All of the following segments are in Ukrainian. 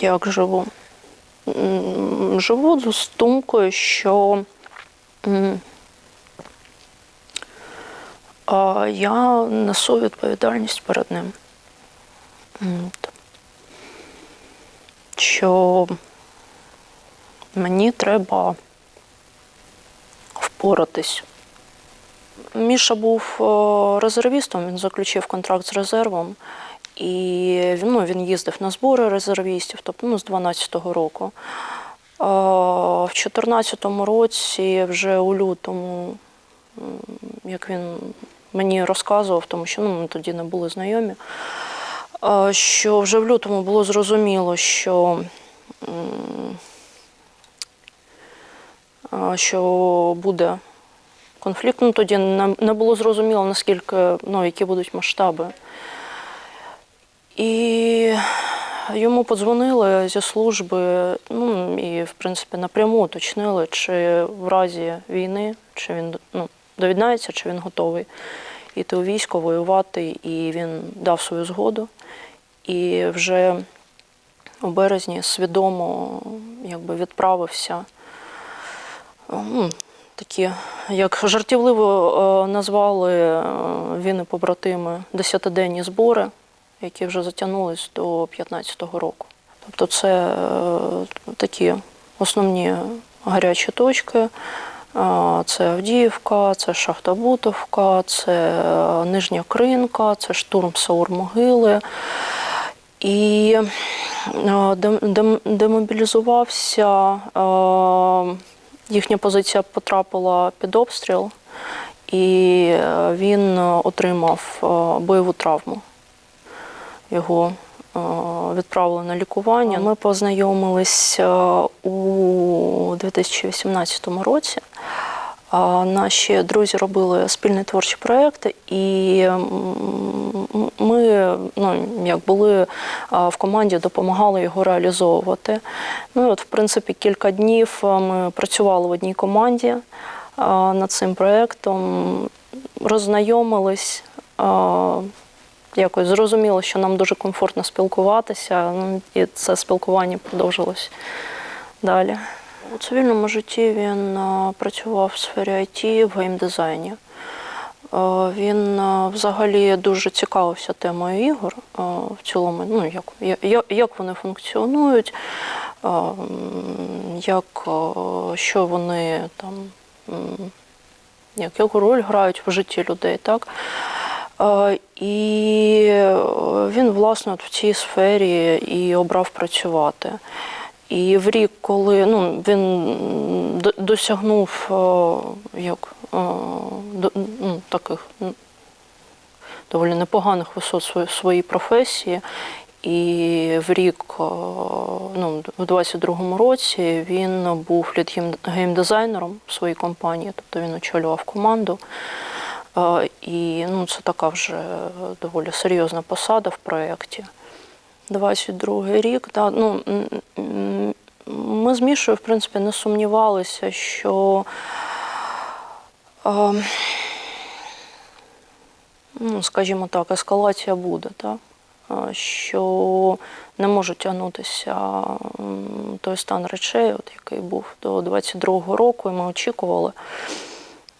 як живу? Живу з думкою, що я несу відповідальність перед ним. Що мені треба впоратись. Міша був е, резервістом, він заключив контракт з резервом. І ну, він їздив на збори резервістів, тобто ну, з 12-го року. А, в 14-му році, вже у лютому, як він мені розказував, тому що ну, ми тоді не були знайомі, а, що вже в лютому було зрозуміло, що, що буде конфлікт. Ну, тоді не було зрозуміло, наскільки, ну, які будуть масштаби. І йому подзвонили зі служби, ну і в принципі напряму уточнили, чи в разі війни, чи він ну, довіднається, чи він готовий йти у військо, воювати. І він дав свою згоду. І вже у березні свідомо якби відправився. Ну, такі, як жартівливо е, назвали е, він і побратими десятиденні збори які вже затягнулись до 15-го року. Тобто це е, такі основні гарячі точки. Е, Це Авдіївка, це Шахтобутовка, це е, Нижня Кринка, це штурм Саур-Могили. І дем- дем- демобілізувався, їхня позиція потрапила під обстріл, і він отримав бойову травму його е, відправили на лікування. Ми познайомились е, у 2018 році. Наші друзі робили спільний творчий проєкт, і ми ну, як були е, в команді, допомагали його реалізовувати. Ну, от, в принципі, кілька днів е, ми працювали в одній команді е, над цим проєктом, роззнайомились. Якось зрозуміло, що нам дуже комфортно спілкуватися, ну, і це спілкування продовжилось далі. У цивільному житті він е, працював в сфері IT в геймдизайні. Е, Він е, взагалі дуже цікавився темою ігор в цілому, ну, як, як вони функціонують, як, що вони там, як, яку роль грають в житті людей. Так? Е, І е, він, власне, в цій сфері і обрав працювати. І в рік, коли ну, він досягнув е, як, ну, таких доволі непоганих висот своїй професії, і в рік, ну, в 22-му році він був лід-геймдизайнером в своїй компанії, тобто він очолював команду. І ну, це така вже доволі серйозна посада в проєкті. 22 рік, да, ну, ми з Мішою, в принципі, не сумнівалися, що е, ну, скажімо так, ескалація буде? Е, що не може тягнутися той стан речей, от, який був до 22-го року, і ми очікували.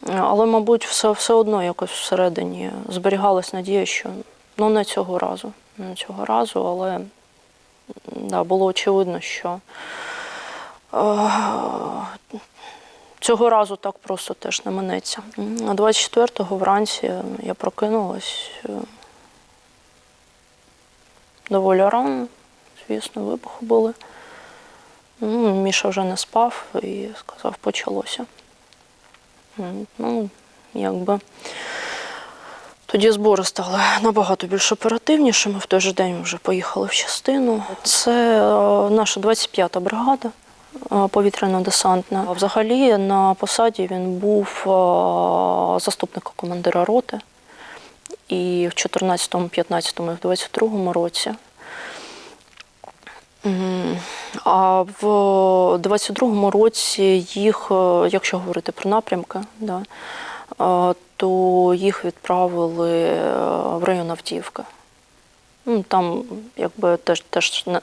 Але, мабуть, все, все одно якось всередині зберігалась надія, що ну не цього разу. Не цього разу, але да, було очевидно, що е, цього разу так просто теж не минеться. А 24-го вранці я прокинулась е, доволі рано, звісно, вибухи були. Ну, Міша вже не спав і сказав, почалося. Ну, якби. Тоді збори стали набагато більш оперативнішими. В той же день вже поїхали в частину. Це е, наша 25-та бригада е, повітряно-десантна. Взагалі на посаді він був е, заступником командира роти. І в 14-му, 15-му і в 22-му році. А в 22-му році їх, е, якщо говорити про напрямки, да, е, то їх відправили е, в район Авдіївки. Ну, там якби теж, теж на,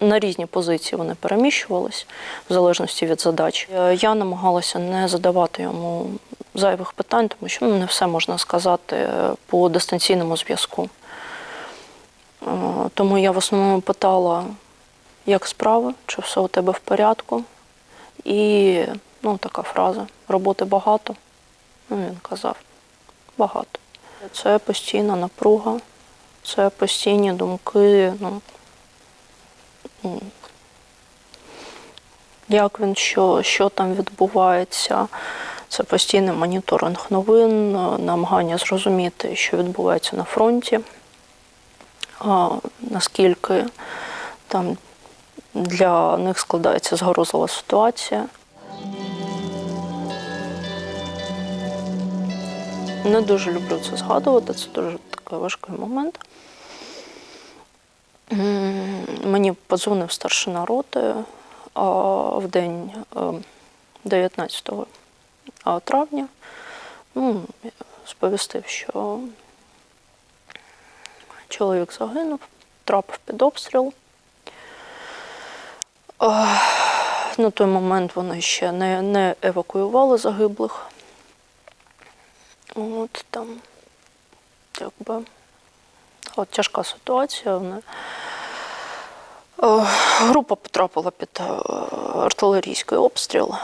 на, різні позиції вони переміщувались в залежності від задач. Я намагалася не задавати йому зайвих питань, тому що ну, не все можна сказати по дистанційному зв'язку. Тому я в основному питала, як справи, чи все у тебе в порядку. І ну, така фраза: роботи багато. Ну, він казав, багато. Це постійна напруга, це постійні думки. Ну, як він, що, що там відбувається. Це постійний моніторинг новин, намагання зрозуміти, що відбувається на фронті, а, наскільки там для них складається згрозлива ситуація. Не дуже люблю це згадувати, це дуже такий важкий момент. Мені подзвонив старшина роти в день е, 19 травня. Ну, сповістив, що чоловік загинув, трапив під обстріл. На той момент вони ще не, не евакуювали загиблих. От там, якби, от тяжка ситуація. Вони. Група потрапила під е, артилерійський обстріл.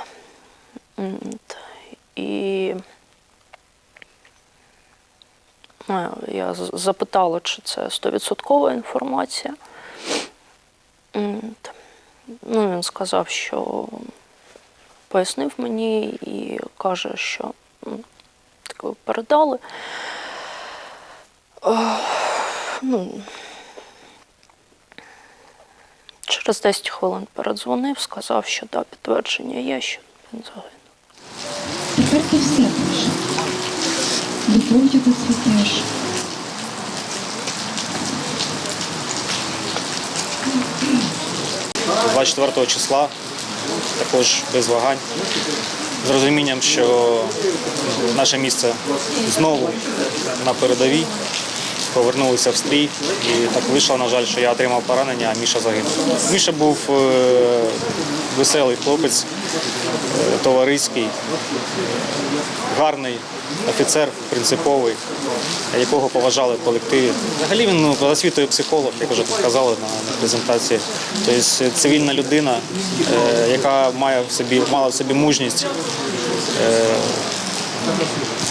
І е, я запитала, чи це 100% інформація. Ну, він сказав, що пояснив мені і каже, що м, передали. Ну, через 10 хвилин передзвонив, сказав, що да, підтвердження є, що він загинув. Тепер ти все пише. До потягу цвітеш. – 24 числа, також без вагань, з розумінням, що наше місце знову на передовій. Повернулися в стрій, і так вийшло, на жаль, що я отримав поранення, а Міша загинув. Міша був е, веселий хлопець, е, товариський, гарний офіцер, принциповий, якого поважали в колективі. Взагалі він ну, освітою психолог, як вже тут казали презентації. Тобто цивільна людина, е, яка має в собі, мала в собі мужність е,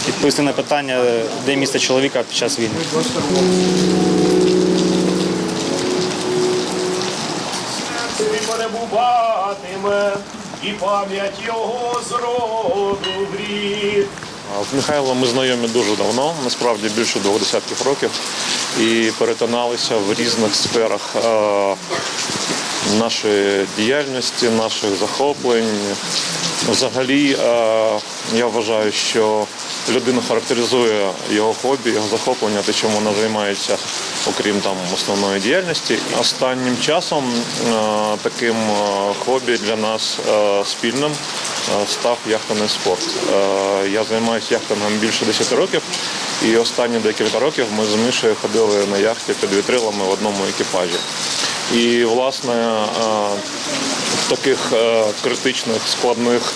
відповісти на питання, де місце чоловіка під час війни. Перебуватиме, і пам'ять його з роду в рід. З Михайлом ми знайомі дуже давно, насправді більше двох десятків років, і перетиналися в різних сферах нашої діяльності, наших захоплень. Взагалі, я вважаю, що людину характеризує його хобі, його захоплення, те, чим вона займається, окрім там основної діяльності. Останнім часом е, таким е, хобі для нас е, спільним став яхтовий спорт. Я займаюся яхтингом більше 10 років, і останні декілька років ми з Мишею ходили на яхті під вітрилами в одному екіпажі. І, власне, в таких критичних, складних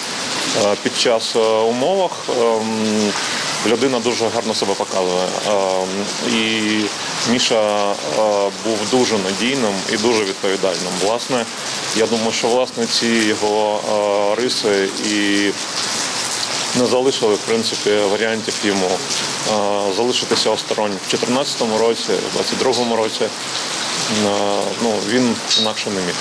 під час умовах ем, людина дуже гарно себе показує. Ем, І Міша е, був дуже надійним і дуже відповідальним. Власне, я думаю, що власне ці його е, риси і не залишили в принципі варіантів йому е, залишитися осторонь в 2014 році, в 2022 році. Ну, він інакше не міг.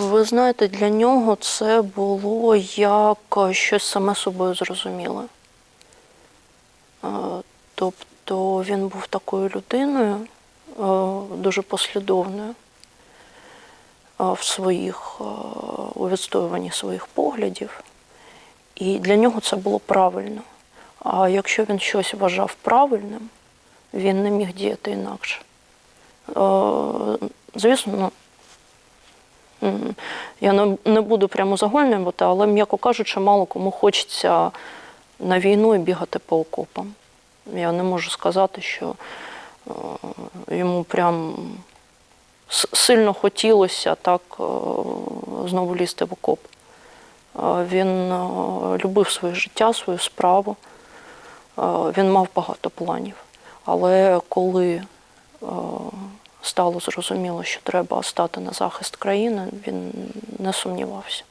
Ви знаєте, для нього це було як щось саме собою зрозуміле. Е, Тобто він був такою людиною, е, дуже послідовною е, в своїх у відстоюванні своїх поглядів. І для нього це було правильно. А якщо він щось вважав правильним, він не міг діяти інакше. Звісно, ну, Я не, буду прямо загальнювати, але, м'яко кажучи, мало кому хочеться на війну і бігати по окопам. Я не можу сказати, що е, йому прям сильно хотілося так е, знову лізти в окоп. Е, Він любив своє життя, свою справу. Він мав багато планів. Але коли стало зрозуміло, що треба стати на захист країни, він не сумнівався.